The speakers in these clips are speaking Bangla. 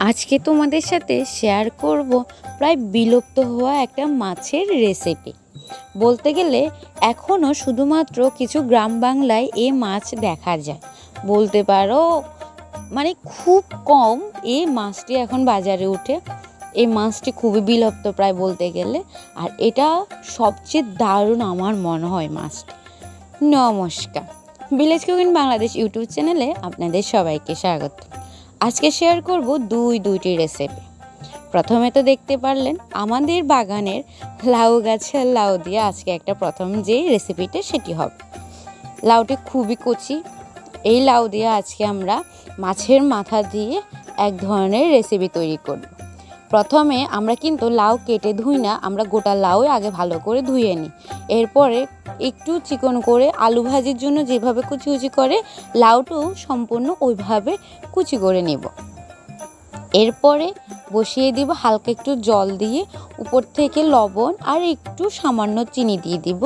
আজকে তোমাদের সাথে শেয়ার করব প্রায় বিলুপ্ত হওয়া একটা মাছের রেসিপি বলতে গেলে এখনও শুধুমাত্র কিছু গ্রাম বাংলায় এ মাছ দেখা যায়। বলতে পারো মানে খুব কম এই মাছটি এখন বাজারে উঠে এই মাছটি খুবই বিলুপ্ত প্রায় বলতে গেলে। আর এটা সবচেয়ে দারুণ আমার মনে হয় মাছটি। নমস্কার। ভিলেজ কুকিং বাংলাদেশ ইউটিউব চ্যানেলে আপনাদের সবাইকে স্বাগত। আজকে শেয়ার করব দুই, দুইটি রেসিপি প্রথমে তো দেখতে পারলেন, আমাদের বাগানের লাউ গাছের লাউ দিয়ে আজকে একটা প্রথম যে রেসিপিটা সেটি হবে। লাউটি খুবই কচি। এই লাউ দিয়ে আজকে আমরা মাছের মাথা দিয়ে এক ধরনের রেসিপি তৈরি করব। প্রথমে আমরা কিন্তু লাউ কেটে ধুই না, আমরা গোটা লাউ আগে ভালো করে ধুয়ে নিই। এরপরে একটু চিকন করে আলু ভাজির জন্য যেভাবে কুচি কুচি করে, লাউটাও সম্পূর্ণ ওইভাবে কুচি করে নেব। এরপরে বসিয়ে দিব হালকা একটু জল দিয়ে, উপর থেকে লবণ আর একটু সামান্য চিনি দিয়ে দিব,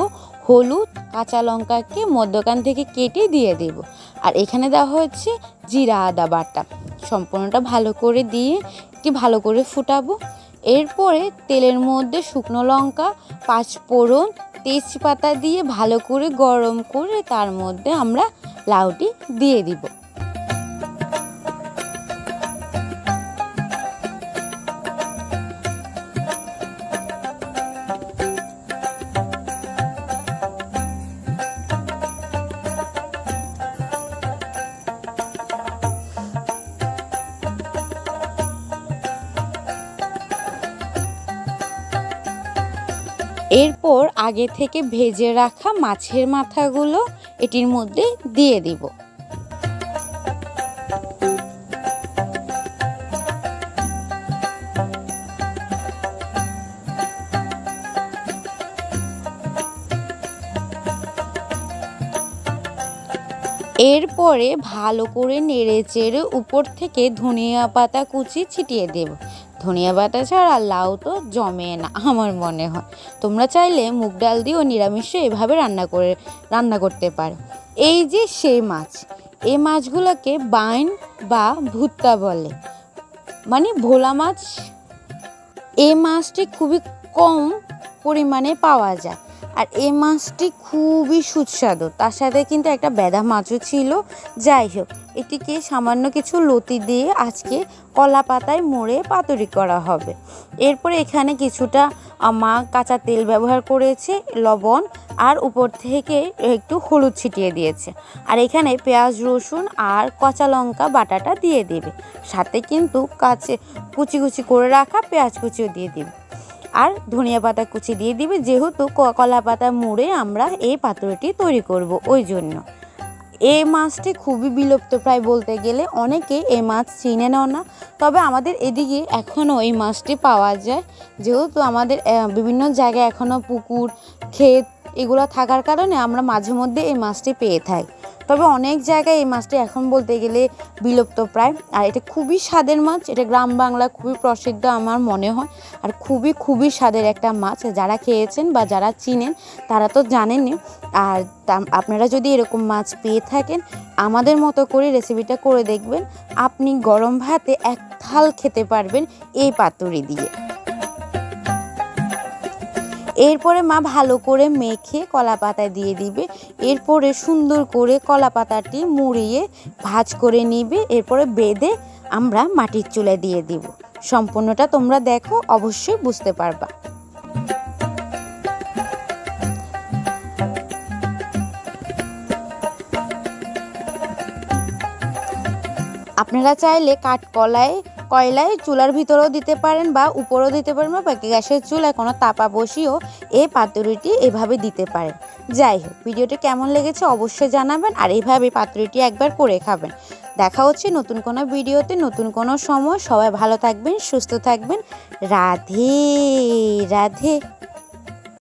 হলুদ, কাঁচা লঙ্কাকে মধ্যখান থেকে কেটে দিয়ে দেব। আর এখানে দেওয়া হচ্ছে জিরা আদা বাটা। সম্পূর্ণটা ভালো করে দিয়ে একটি ভালো করে ফুটাবো। এরপরে তেলের মধ্যে শুকনো লঙ্কা পাঁচফোড়ন তেজপাতা দিয়ে ভালো করে গরম করে তার মধ্যে আমরা লাউটি দিয়ে দিব। এরপর আগে থেকে ভেজে রাখা মাছের মাথাগুলো এটির মধ্যে দিয়ে দিব। এরপরে ভালো করে নেড়ে চেড়ে উপর থেকে ধনিয়া পাতা কুচি ছিটিয়ে দেব। ধনিয়া পাতা ছাড়া লাউ তো জমে না, আমার মনে হয়। তোমরা চাইলে মুগ ডাল দিয়েও নিরামিষ এভাবে রান্না করে, রান্না করতে পারো। এই যে সেই মাছ, এই মাছগুলোকে বাইন বা ভুত্তা বলে। মানে ভোলা মাছ, এই মাছটি খুবই কম পরিমাণে পাওয়া যায়। আর এই মাছটি খুবই সুস্বাদু। তার সাথে কিন্তু একটা বেদা মাছও ছিল। যাই হোক, এটিকে সামান্য কিছু লতি দিয়ে আজকে কলা পাতায় মোড়ে পাতুরি করা হবে। এরপরে এখানে কিছুটা মা কাঁচা তেল ব্যবহার করেছে, লবণ, আর উপর থেকে একটু হলুদ ছিটিয়ে দিয়েছে। আর এখানে পেঁয়াজ, রসুন আর কাঁচা লঙ্কা বাটাটা দিয়ে দেবে। সাথে কিন্তু কাছে কুচি কুচি করে রাখা পেঁয়াজ কুচিও দিয়ে দিবে। আর ধনিয়া পাতা কুচি দিয়ে দিবে, যেহেতু কলা পাতা মুড়ে আমরা এই পাত্রটি তৈরি করব ওই জন্য। এই মাছটি খুবই বিলুপ্ত প্রায় বলতে গেলে, অনেকে এই মাছ চিনে নেও না, তবে আমাদের এদিকে এখনও এই মাছটি পাওয়া যায়। যেহেতু আমাদের বিভিন্ন জায়গায় এখনও পুকুর, ক্ষেত এগুলো থাকার কারণে আমরা মাঝে মধ্যে এই মাছটি পেয়ে থাকি। তবে অনেক জায়গায় এই মাছটি এখন বলতে গেলে বিলুপ্ত প্রায়। আর এটা খুবই স্বাদের মাছ, এটা গ্রাম বাংলা খুবই প্রসিদ্ধ আমার মনে হয়। আর খুবই খুবই স্বাদের একটা মাছ, যারা খেয়েছেন বা যারা চিনেন তারা তো জানেনই। আর আপনারা যদি এরকম মাছ পেয়ে থাকেন, আমাদের মতো করে রেসিপিটা করে দেখবেন। আপনি গরম ভাতে এক থাল খেতে পারবেন এই পাতুরি দিয়ে। এরপরে মা ভালো করে মেখে কলা পাতায় দিয়ে দিবে। এরপরে সুন্দর করে কলা পাতাটি মুড়িয়ে ভাজ করে নিবে। এরপরে বেঁধে আমরা মাটির চুলে দিয়ে দিব। সম্পূর্ণটা তোমরা দেখো, অবশ্যই বুঝতে পারবা। আপনারা চাইলে কাঠকলায় কয়লায় চুলার ভিতরেও দিতে পারেন বা উপরেও দিতে পারেন বা গ্যাসের চুলায় কোনো তাপা বসিয়েও এই পাতুরিটি এভাবে দিতে পারেন। যাই হোক, ভিডিওটি কেমন লেগেছে অবশ্যই জানাবেন আর এইভাবে পাতুরিটি একবার করে খাবেন। দেখা হচ্ছে নতুন কোনো ভিডিওতে, নতুন কোনো সময়। সবাই ভালো থাকবেন, সুস্থ থাকবেন। রাধে রাধে।